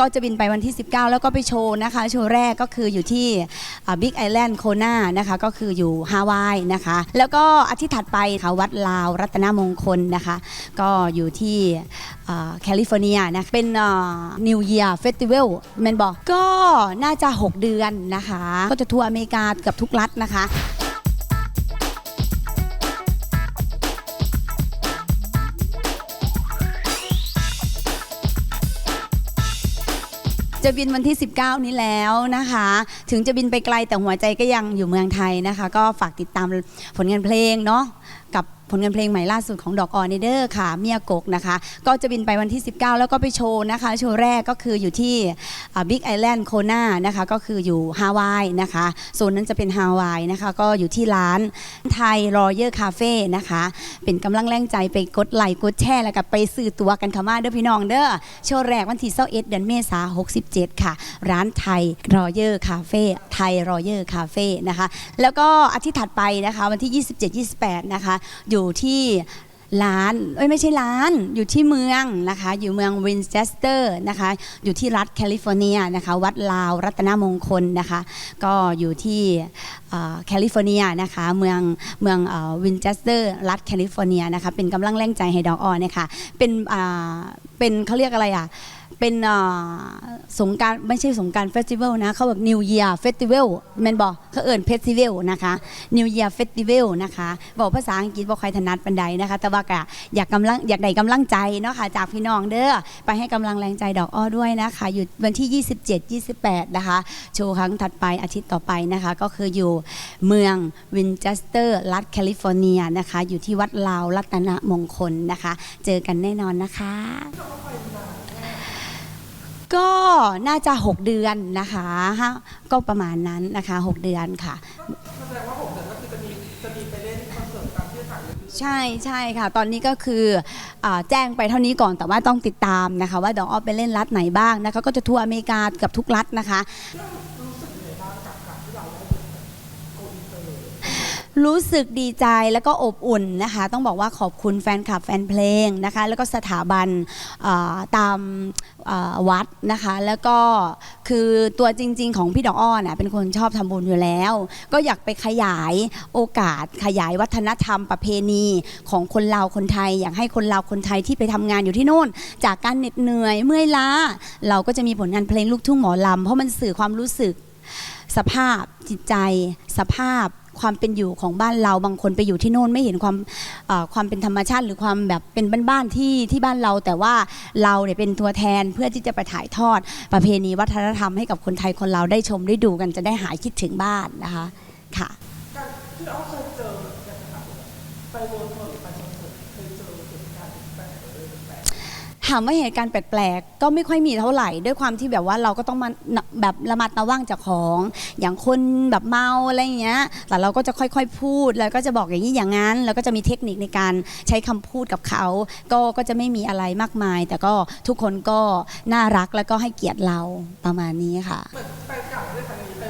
ก็จะบินไปวันที่ 19 แล้วก็ไปโชว์นะคะ โชว์แรกก็คืออยู่ที่บิ๊กไอแลนด์โคนานะคะก็คืออยู่ฮาวายนะคะ แล้วก็อาทิตย์ถัดไปค่ะวัดลาวรัตนมงคลนะคะ ก็อยู่ที่แคลิฟอร์เนียนะเป็นนิวเยียร์เฟสติวัลแมนบอกก็น่าจะ 6 เดือนนะคะ ก็จะทัวร์อเมริกาเกับทุกรัฐนะคะ จะบินวันที่ 19 นี้แล้วนะคะ ถึงจะบินไปไกลแต่หัวใจก็ยังอยู่เมืองไทยนะคะ ก็ฝากติดตามผลงานเพลงเนาะกับ ผลงานเพลงใหม่ล่าสุดของดอกออเนเดอร์ค่ะ เมียกกนะคะ ก็จะบินไปวันที่ 19 แล้วก็ไปโชว์นะคะ โชว์แรกก็คืออยู่ที่บิ๊กไอแลนด์โคนานะคะ ก็คืออยู่ฮาวายนะคะโซนนั้นจะเป็นฮาวายนะคะ ก็อยู่ที่ร้านไทยรอเยอร์คาเฟ่นะคะ เป็นกำลังแรงใจไปกดไลค์กดแชร์แล้วก็ไปซื้อตัวกันค่ะมาเด้อพี่น้องเด้อโชว์แรกวันที่21เดือนเมษา67 ค่ะ ร้านไทยรอเยอร์คาเฟ่ไทยรอเยอร์คาเฟ่นะคะ แล้วก็อาทิตย์ถัดไปนะคะ วันที่ 27-28 นะคะ อยูู่่ที่ร้านเอ้ยไม่ใช่ร้านอยู่ที่เมืองนะคะ อยู่เมืองวินเชสเตอร์นะคะ อยู่ที่รัฐแคลิฟอร์เนียนะคะ วัดลาวรัตนมงคลนะคะ ก็อยู่ที่แคลิฟอร์เนียนะคะ เมืองเมืองวินเชสเตอร์ รัฐแคลิฟอร์เนียนะคะ เป็นกำลังแรงใจให้ดอกออเนี่ยค่ะเป็นเป็นเขาเรียกอะไรอะ เป็นสงการไม่ใช่สงการเฟสติวัลนะเขาแบบนิวเยียร์เฟสติวัลแมนบอกเขาเอิญเฟสติวัลนะคะนิวเยียร์เฟสติวัลนะคะบอกภาษาอังกฤษบอกใครถนัดปันใดนะคะ แต่ว่าก็อยากกำลังอยากได้กำลังใจเนาะค่ะจากพี่น้องเด้อไปให้กำลังแรงใจดอกอ้อด้วยนะคะอยู่วันที่ 27 28 นะคะ โชว์ครั้งถัดไปอาทิตย์ต่อไปนะคะ ก็คืออยู่เมืองวินเชสเตอร์รัฐแคลิฟอร์เนียนะคะ อยู่ที่วัดลาวรัตนมงคลนะคะ เจอกันแน่นอนนะคะ ก็น่าจะ 6 เดือนนะคะฮะก็ประมาณนั้นนะคะ 6 เดือนค่ะใช่ใช่ค่ะ ตอนนี้ก็คืออาแจ้งไปเท่านี้ก่อนแต่ว่าต้องติดตามนะคะ ว่าดอกออฟไปเล่นรัฐไหนบ้างนะคะ ก็จะทัวร์อเมริกาเกับทุกรัฐนะคะ รู้สึกดีใจแล้วก็อบอุ่นนะคะ ต้องบอกว่าขอบคุณแฟนคลับแฟนเพลงนะคะ แล้วก็สถาบันตามวัดนะคะ แล้วก็คือตัวจริง ๆ ของพี่ดอกอ้อนะเป็นคนชอบทำบุญอยู่แล้ว ก็อยากไปขยายโอกาสขยายวัฒนธรรมประเพณีของคนลาวคนไทย อยากให้คนลาวคนไทยที่ไปทำงานอยู่ที่โน่น จากการเหน็ดเหนื่อยเมื่อยล้า เราก็จะมีผลงานเพลงลูกทุ่งหมอลำเพราะมันสื่อความรู้สึกสภาพจิตใจ สภาพ ความเป็นอยู่ของบ้านเราบางคนไปอยู่ที่โน่นไม่เห็นความความเป็นธรรมชาติ หรือความแบบเป็นบ้านๆที่ที่บ้านเรา แต่ว่าเราเนี่ยเป็นตัวแทนเพื่อที่จะไปถ่ายทอด ประเพณีวัฒนธรรมให้กับคนไทยคนเราได้ชมได้ดูกันจะได้หายคิดถึงบ้านนะคะค่ะที่อ้อเคยเจอไปเวิร์คพอยต์หรือไปคามว่าเหตุการณ์แปลกๆก็ไม่ค่อยมีเท่าไหร่ ด้วยความที่แบบว่าเราก็ต้องมาแบบระมัดระวังจากของ อย่างคนแบบเมาอะไรอย่างเงี้ยแต่เราก็จะค่อยๆพูดแล้วก็จะบอกอย่างนี้อย่างนั้น แล้วก็จะมีเทคนิคในการใช้คำพูดกับเขา ก็ก็จะไม่มีอะไรมากมาย แต่ก็ทุกคนก็น่ารักแล้วก็ให้เกียรติเราประมาณนี้ค่ะเหมือนไปกลับด้วยครั้งนี้ไป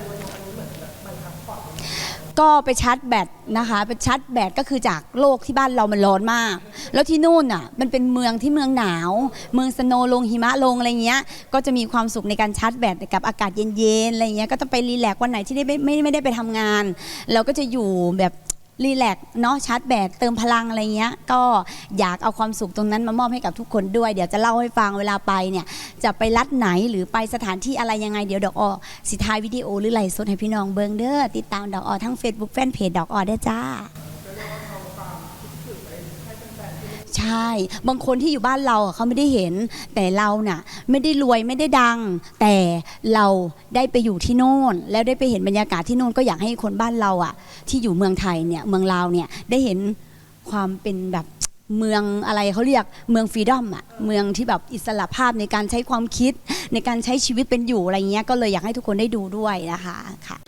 ก็ไปชาร์จแบตนะคะไปชาร์จแบตก็คือจากโลกที่บ้านเรามันร้อนมาก แล้วที่นู่นอะมันเป็นเมืองที่เมืองหนาว เมืองสโนว์ลงหิมะลงอะไรเงี้ย ก็จะมีความสุขในการชาร์จแบตกับอากาศเย็นๆอะไรเงี้ยก็ต้องไปรีแลกวันไหนที่ได้ไม่ไม่ได้ไปทำงาน เราก็จะอยู่แบบรีแลกเนาะชาร์จแบตเติมพลังอะไรเงี้ย ก็อยากเอาความสุขตรงนั้นมามอบให้กับทุกคนด้วย เดี๋ยวจะเล่าให้ฟังเวลาไปเนี่ย จะไปรัดไหนหรือไปสถานที่อะไรยังไงเดี๋ยวดอกออสิทายวิดีโอหรือไลฟ์สดให้พี่น้องเบิงเด้อติดตามดอกออทั้ง Facebook แฟนเพจดอกออได้จ้าใช่ บางคนที่อยู่บ้านเราเขาไม่ได้เห็น แต่เราน่ะ ไม่ได้รวยไม่ได้ดัง แต่เราได้ไปอยู่ที่โน่น แล้วได้ไปเห็นบรรยากาศที่โน่นก็อยากให้คนบ้านเราอะ ที่อยู่เมืองไทยเนี่ยเมืองลาวเนี่ยได้เห็นความเป็นแบบ เมืองอะไรเขาเรียกเมืองฟรีดอมอะเมืองที่แบบอิสระภาพในการใช้ความคิดในการใช้ชีวิตเป็นอยู่อะไรเงี้ยก็เลยอยากให้ทุกคนได้ดูด้วยนะคะค่ะ